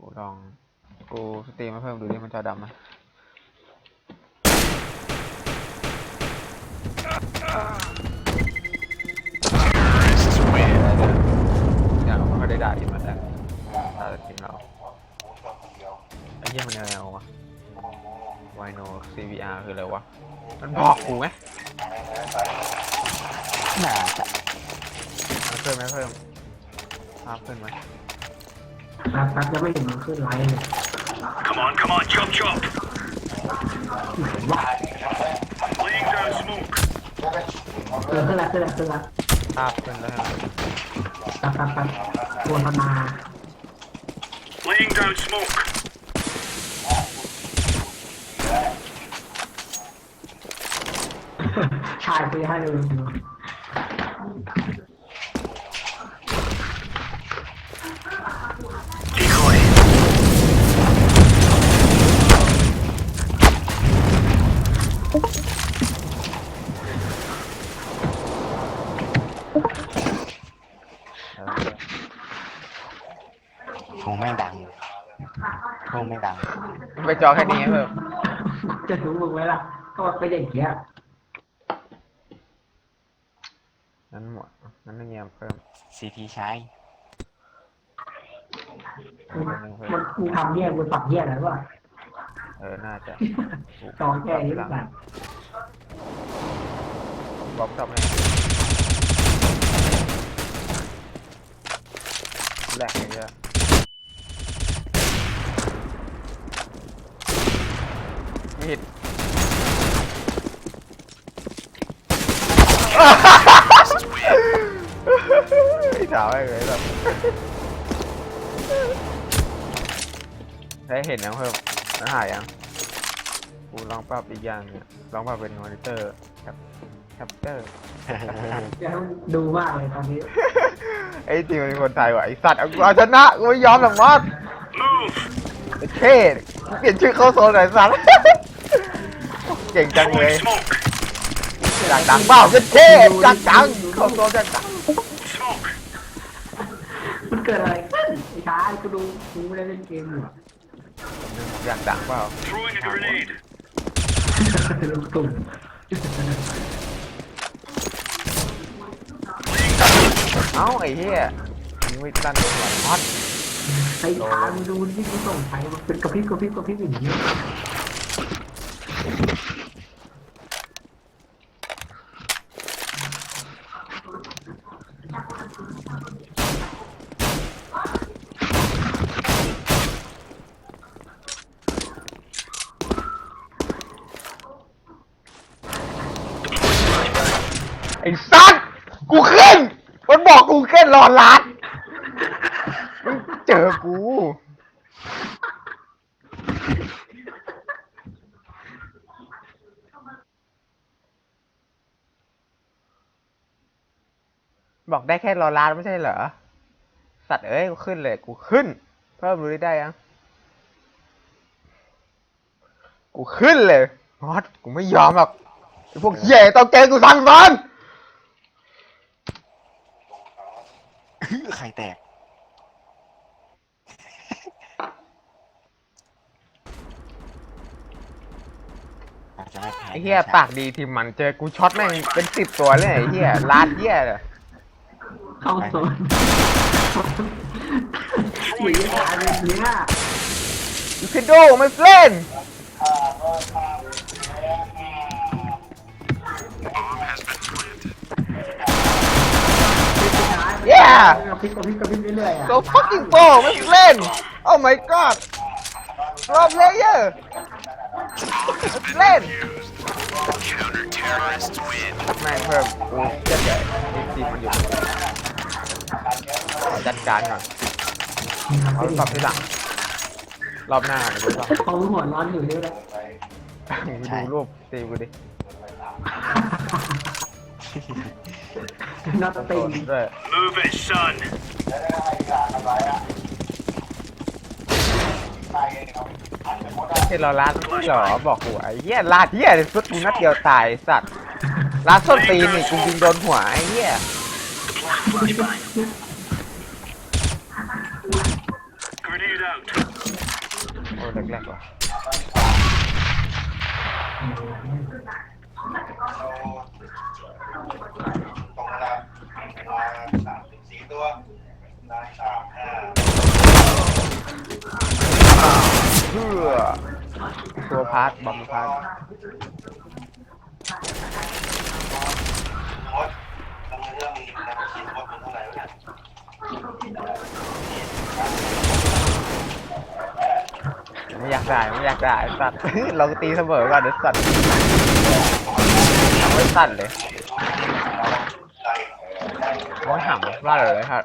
กูลองกูสตรีมมาเพิ่มดูดิมันจอดำไหมเนี่ยมันก็ได้ด่าอีกมาแล้วด่าแต่ทีมเราไอ้เหี้ยมันยังไงวะ Wino CVR คืออะไรวะ มันบอกกูไหมน่าจะมันเพิ่มไหมเพิ่มภาพขึ้นไหม แป๊บแป๊บจะไม่เห็นมันขึ้นไลน์เลย Come on, come on, chop chop. ไหนวะ Laying down smoke. เออขึ้นแล้วขึ้นแล้วขึ้นแล้วภาพขึ้นแล้วใช่ไหมแป๊บแป๊บแป๊บโฆษณา Laying down smoke. ชายคุยให้เลย คงไม่ดังคงไม่ดัง ไปจอแค่นี้เพิ่มจะรู้มึงไหมล่ะก็ว่าเป็นอย่างเงี้ยนั้นหมดนั้นเงียบเพิ่มซีพีใช้มึงมันมึงทำเนี่ยมึงปรับเนี่ยอะไรวะเออ น่าจะจองแค่นี้แบบบอกชอบไหมแหลกเยอะ มีดไอ้สาวไอ้เลยแบบได้เห็นยังเพิ่มแล้วหายยังกูลองปรับอีกอย่างเนี่ยลองปรับเป็นมอนิเตอร์แคปแคปเตอร์ จะให้ดูมากเลยตอนนี้ไอ้จริงมันเป็นคนไทยว่ะไอ้สัตว์เอากูเอาชนะกูไม่ยอมหรอกมอส Move. ไอ้เท่กูเปลี่ยนชื่อเข้าโซนหน่อยสัตว์ เก่งจังเลย Throwing smoke. ดังดังเปล่าเจ็ดเท่จังจังเข้าโซนจังจัง Smoke. มันเกิดอะไรขึ้นไอ้ชายกูดูกูไม่ได้เล่นเกมอยู่อะอยากดังเปล่า Throwing a grenade. ลูกตุ่ม เอ้าไอ้เหี้ยมึงไม่ตั้นโดนหรอมอสไอ้ชายมึงดูที่กูส่งไปมันเป็นกระพริบกระพริบกระพริบอย่างนี้ไอ้สัตว์กูขึ้น มันบอกกูขึ้นรอรัดมึงเจอกู บอกได้แค่รอร้านไม่ใช่เหรอ สัตว์เอ้ยกูขึ้นเลย กูขึ้น เพิ่มรู้ได้ยังกูขึ้นเลยมอสกูไม่ยอมหรอกไอ้พวกเหี้ย่ต้องเจอกูสั่งสอน ใครแตก อาจจะไม่แพ้ไอ้เหี้ยปากดีทีมมันเจอกูช็อตแม่งเป็นสิบตัวเลยไอ้เหี้ยลาดเหี้ยเลยเข้าโซนหนีตายแบบเนี้ย ยูคิโดมันเล่น เกระพริบกระพริบกระพริบเรื่อยๆอะ so fucking pro มันเล่น oh my god รอบเลเยอร์เล่นแม่งเพิ่มกูเจ็ดใหญ่ทีมทีมมันอยู่ขอจัดการก่อนเอาปรับที่หลังรอบหน้าเดี๋ยวกูปรับเขาหัวร้อนอยู่นี่แหละมึงดูรูปตีกูดิ นัดติงด้วย Move it, son. ที่เราลาดเหรอบอกกูไอ้เหี้ยลาดเหี้ยสุดกูนัดเดียวตายไอ้สัตว์ลาดส้นตีนนี่กูยิงโดนหัวไอ้เหี้ย Grenade out. ตัวแรกๆว่ะตรงนั้น มาสามสิบสี่ตัวได้สามห้าเพื่อตัวพาร์ทบอมพาร์ทมดทำไมเรื่องมีในบัญชีมดเป็นเท่าไหร่วะเนี่ยไม่อยากได้ไม่อยากได้ไอ้สัตว์ เราตีเสมอก่อนเดี๋ยวสัตว์ทำไม่สั่นเลย โอ้ยหำว่าเลยครับ